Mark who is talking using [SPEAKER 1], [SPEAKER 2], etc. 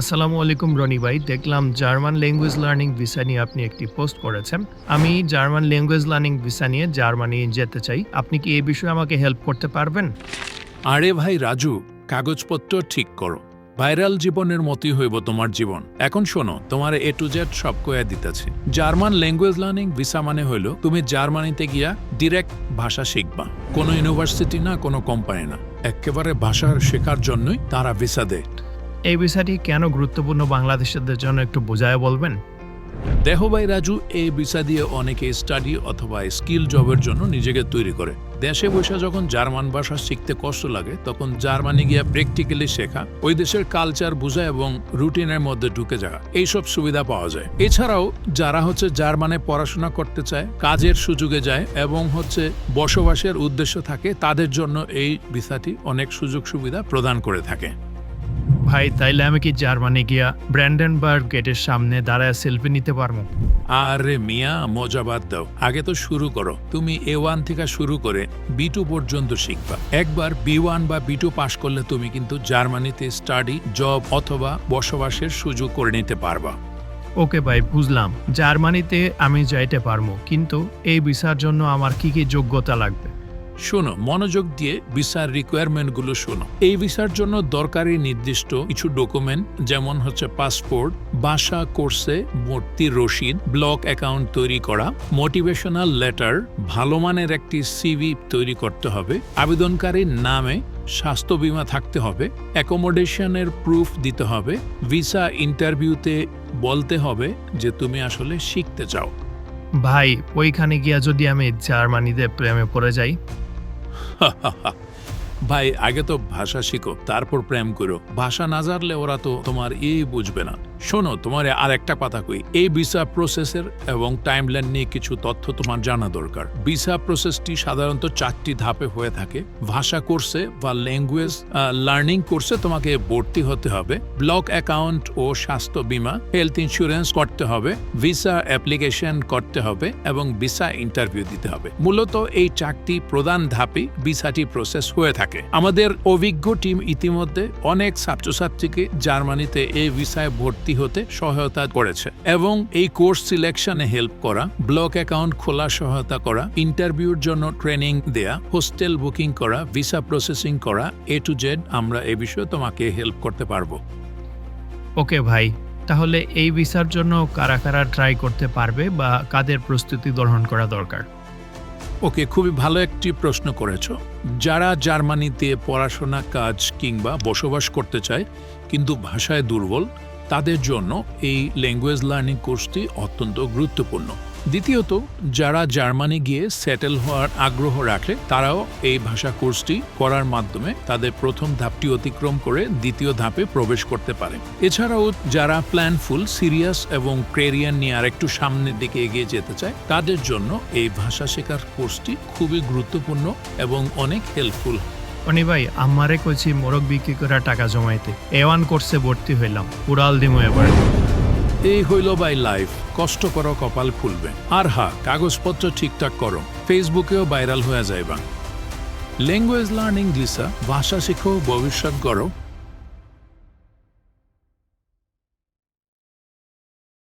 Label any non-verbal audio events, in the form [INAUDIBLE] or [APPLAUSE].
[SPEAKER 1] আসসালামু আলাইকুম রনি ভাই, দেখলাম জার্মান ল্যাঙ্গুয়েজ লার্নিং ভিসা নিয়ে আপনি একটি পোস্ট করেছেন। আমি জার্মান ল্যাঙ্গুয়েজ লার্নিং ভিসা নিয়ে জার্মানি যেতে চাই। আপনি কি এই বিষয়ে আমাকে হেল্প করতে পারবেন?
[SPEAKER 2] আরে ভাই রাজু, কাগজপত্র ঠিক করো। ভাইরাল জীবনের মতোই হইব তোমার জীবন। এখন শোনো, তোমার এ টু জেড সব কয়া দিতেছে। জার্মান ল্যাঙ্গুয়েজ লার্নিং ভিসা মানে হইল, তুমি জার্মানিতে গিয়া ডিরেক্ট ভাষা শিখবা। কোনো ইউনিভার্সিটি না, কোনো কোম্পানি না। একেবারে ভাষা শেখার জন্যই তারা ভিসা দেয়।
[SPEAKER 1] এই ভিসাটি কেন গুরুত্বপূর্ণ বাংলাদেশিদের জন্য একটু বোঝায় বলবেন?
[SPEAKER 2] দেখো ভাই রাজু, এই ভিসা দিয়ে অনেকে স্টাডি অথবা স্কিল জবের জন্য নিজেকে তৈরি করে। দেশে বসে যখন জার্মান ভাষা শিখতে কষ্ট লাগে, তখন জার্মানি গিয়া প্র্যাকটিক্যালি শেখা, ওই দেশের কালচার বোঝা এবং রুটিনের মধ্যে ঢুকে যাওয়া, এইসব সুবিধা পাওয়া যায়। এছাড়াও যারা হচ্ছে জার্মানে পড়াশোনা করতে চায়, কাজের সুযোগে যায় এবং হচ্ছে বসবাসের উদ্দেশ্য থাকে, তাদের জন্য এই ভিসাটি অনেক সুযোগ সুবিধা প্রদান করে থাকে।
[SPEAKER 1] ভাই তাইলে আমি কি জার্মানি গিয়া ব্র্যান্ডেনবার্গ গেটের সামনে দাঁড়ায় সেলফি নিতে পারব?
[SPEAKER 2] আরে মিয়া মজা বাদ দাও। আগে তো শুরু করো। তুমি এ ওয়ান থেকে শুরু করে বি টু পর্যন্ত শিখবা। একবার বি ওয়ান বা বি টু পাশ করলে তুমি কিন্তু জার্মানিতে স্টাডি জব অথবা বসবাসের সুযোগ করে নিতে পারবা।
[SPEAKER 1] ওকে ভাই বুঝলাম। জার্মানিতে আমি যাইতে পারব কিন্তু এই ভিসার জন্য আমার কি কি যোগ্যতা লাগবে?
[SPEAKER 2] শোনো, মনোযোগ দিয়ে ভিসার রিকোয়ারমেন্টগুলো শোনো। এই ভিসার জন্য দরকারি নির্দিষ্ট কিছু ডকুমেন্ট যেমন হচ্ছে পাসপোর্ট ভাষা কোর্সে ভর্তি রসিদ ব্লক অ্যাকাউন্ট তৈরি করা মোটিভেশনাল লেটার ভালো মানের একটি সিভি তৈরি করতে হবে, আবেদনকারীর নামে স্বাস্থ্য বীমা থাকতে হবে অ্যাকোমোডেশনের প্রুফ দিতে হবে, ভিসা ইন্টারভিউতে বলতে হবে যে তুমি আসলে শিখতে চাও।
[SPEAKER 1] ভাই, ওইখানে গিয়া যদি আমি জার্মানিতে প্রেমে পড়ে যাই [LAUGHS]
[SPEAKER 2] ভাই, আগে তো ভাষা শিখো, তারপর প্রেম করো। ভাষা না জানলে ওরা তো তোমার এই বুঝবে না। শোনো, তোমার আর একটা কথা কই। এই ভিসা প্রসেসের এবং টাইমলাইন নিয়ে কিছু তথ্য তোমার জানা দরকার। ভিসা প্রসেসটি সাধারণত চারটি ধাপে হয়ে থাকে। ভাষা কোর্সে বা ল্যাঙ্গুয়েজ লার্নিং কোর্সে তোমাকে ভর্তি হতে হবে। ব্লক অ্যাকাউন্ট ও স্বাস্থ্য বীমা হেলথ ইন্স্যুরেন্স করতে হবে। ভিসা অ্যাপ্লিকেশন করতে হবে এবং ভিসা ইন্টারভিউ দিতে হবে। মূলত এই চারটি প্রধান ধাপে ভিসাটি প্রসেস হয়ে থাকে। আমাদের অভিজ্ঞ টিম ইতিমধ্যে অনেক ছাত্রছাত্রীকে জার্মানিতে এই ভিসায় ভর্তি হতে সহায়তা করেছে এবং এই কোর্স সিলেকশনে হেল্প করা ব্লক অ্যাকাউন্ট খোলা সহায়তা করা ইন্টারভিউর জন্য ট্রেনিং দেয়া হোস্টেল বুকিং করা ভিসা প্রসেসিং করা এ টু জেড আমরা এ বিষয়ে তোমাকে হেল্প করতে পারব।
[SPEAKER 1] ওকে ভাই তাহলে এই ভিসার জন্য কারা কারা ট্রাই করতে পারবে বা কাদের প্রস্তুতি গ্রহণ করা দরকার?
[SPEAKER 2] ওকে খুবই ভালো একটি প্রশ্ন করেছ। যারা জার্মানিতে পড়াশোনা কাজ কিংবা বসবাস করতে চায় কিন্তু ভাষায় দুর্বল তাদের জন্য এই ল্যাঙ্গুয়েজ লার্নিং কোর্সটি অত্যন্ত গুরুত্বপূর্ণ। দ্বিতীয়ত, যারা জার্মানি গিয়ে সেটেল হওয়ার আগ্রহ রাখে, তারাও এই ভাষা কোর্সটি করার মাধ্যমে তাদের প্রথম ধাপটি অতিক্রম করে দ্বিতীয় ধাপে প্রবেশ করতে পারে। এছাড়াও, যারা প্ল্যানফুল সিরিয়াস এবং ক্রেরিয়ান নিয়ে আরেকটু সামনের দিকে এগিয়ে যেতে চায়, তাদের জন্য এই ভাষা শেখার কোর্সটি খুবই গুরুত্বপূর্ণ এবং অনেক হেল্পফুল
[SPEAKER 1] অনি ভাই, আমারে কইছি মোরগ বিক্রি করা টাকা জমাইতে। এওয়ান কোর্সে ভর্তি হইলাম। উড়াল দিমু এবার।
[SPEAKER 2] এই হইল বাই লাইফ। কষ্ট কর, কপাল ফুলবে। আর হা, কাগজপত্র ঠিকঠাক করো। ফেসবুকেও ভাইরাল হয়ে যাইবা। ল্যাঙ্গুয়েজ লার্নিং লিসা ভাষা শিখো, ভবিষ্যৎ গড়ো।